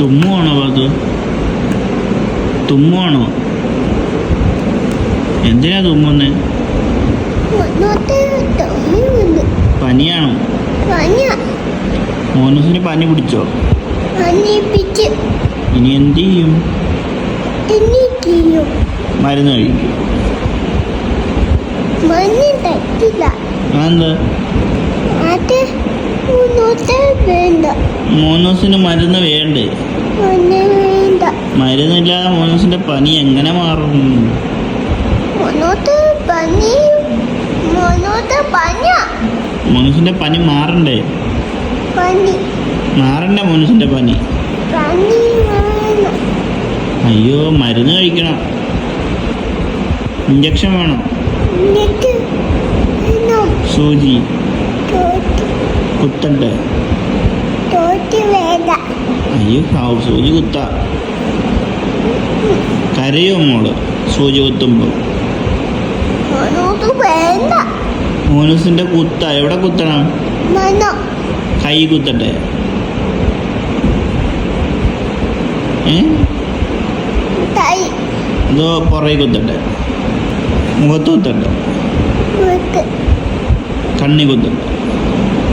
തുമ്മുവാണോ അത് തുമ്മുവാണോ? എന്തിനാ തുമ്മുന്നേ? പനിയാണോ? മോനസിന് പനി പിടിച്ചോ? ഇനി എന്ത് ചെയ്യും? മരുന്ന് കഴിക്കും. മോനോസിന് അതെന്താ മരുന്ന് വേണ്ടേ? മരുന്നില്ലാതെ മോനൂസിന്റെ പനി എങ്ങനെ മാറും? മോനൂസിന്റെ പനി മാറണ്ടേ? മാറണ്ടേ മോനൂസിന്റെ പനി? അയ്യോ മരുന്ന് കഴിക്കണം. ഇഞ്ചക്ഷൻ വേണം? സൂചി. കുത്തണ്ടേ തോട്ടി അയ്യോ ഹാവ് സൂചി കുത്ത. കരയോ മോൾ സൂചി കുത്തുമ്പോൾ മോനൂസിന്റെ കുത്ത. എവിടെ കുത്തണം? കൈ കുത്തട്ടെ. അതോ പുറകെ കുത്തട്ടെ. മുഖത്ത് കുത്തട്ടെ. കണ്ണി കുത്തട്ടെ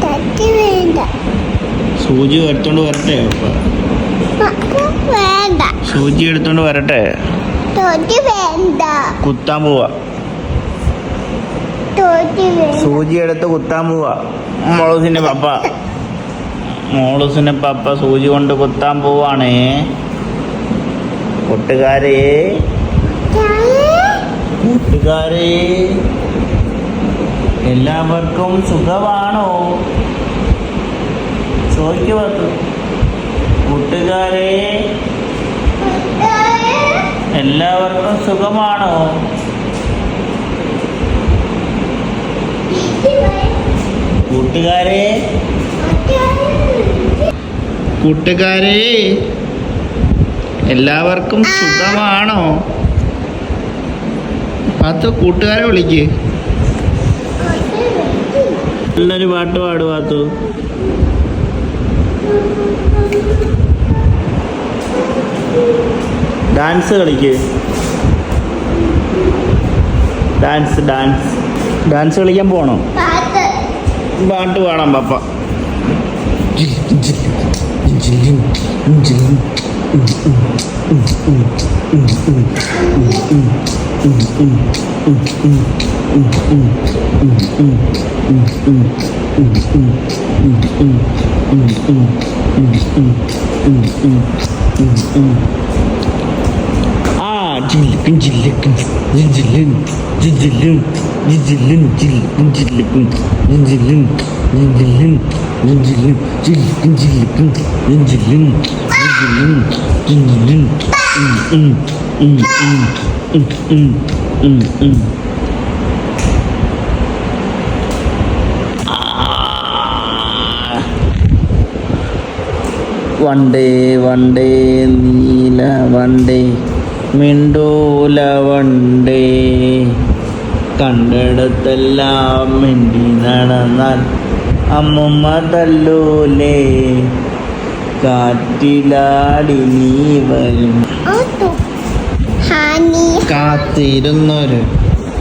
തട്ടി വേണ്ട സൂചി എടുത്തോണ്ട് വരട്ടെ വേണ്ട. സൂചി എടുത്തോണ്ട് വരട്ടെ. വേണ്ട. കുത്താൻ പോവാ. സൂചി എടുത്ത് കുത്താൻ പോവാ. മോളൂസിന്റെ പപ്പ. മോളൂസിന്റെ പപ്പ സൂചി കൊണ്ട് കുത്താൻ പോവാണേ. കൂട്ടുകാരെ. കൂട്ടുകാരെ. എല്ലാവർക്കും സുഖമാണോ? ചോദിക്കുവത് കൂട്ടുകാരെ എല്ലാവർക്കും സുഖമാണോ? കൂട്ടുകാരെ കൂട്ടുകാരെ എല്ലാവർക്കും സുഖമാണോ? പാത്തു കൂട്ടുകാരെ വിളിക്ക്. നല്ലൊരു പാട്ട് പാടു പാത്തു. ഡാൻസ് കളിക്ക്. ഡാൻസ് ഡാൻസ് ഡാൻസ് കളിക്കാൻ പോണോ? പാത്ത് പാട്ട് പാടാം പപ്പ. ആ Aa, cillipin cillipin cillin cillin cillin cillipin cillipin cillin cillin cillin cillipin cillipin cillin cillin cillin cillin വണ്ടേ വണ്ടേ നീല വണ്ടേ മിണ്ടൂല വണ്ടേ. കണ്ടിടത്തെല്ലാം മിണ്ടി നടന്നാൽ അമ്മമ്മ തല്ലൂലേ. കാറ്റിലാടി നീ വരും. കാത്തിരുന്നൊരു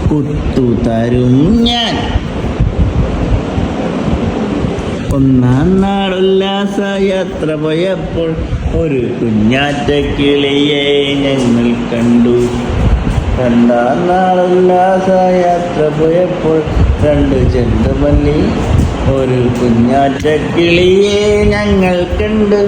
കുത്തു തരും ഞാൻ. ഒന്നാം നാളുല്ലാസയാത്ര പോയപ്പോൾ ഒരു കുഞ്ഞാറ്റ കിളിയെ ഞങ്ങൾ കണ്ടു. രണ്ടാം നാളുല്ലാസയാത്ര പോയപ്പോൾ രണ്ട് ചെണ്ടുമല്ലി ഒരു കുഞ്ഞാറ്റ കിളിയെ ഞങ്ങൾ കണ്ടു.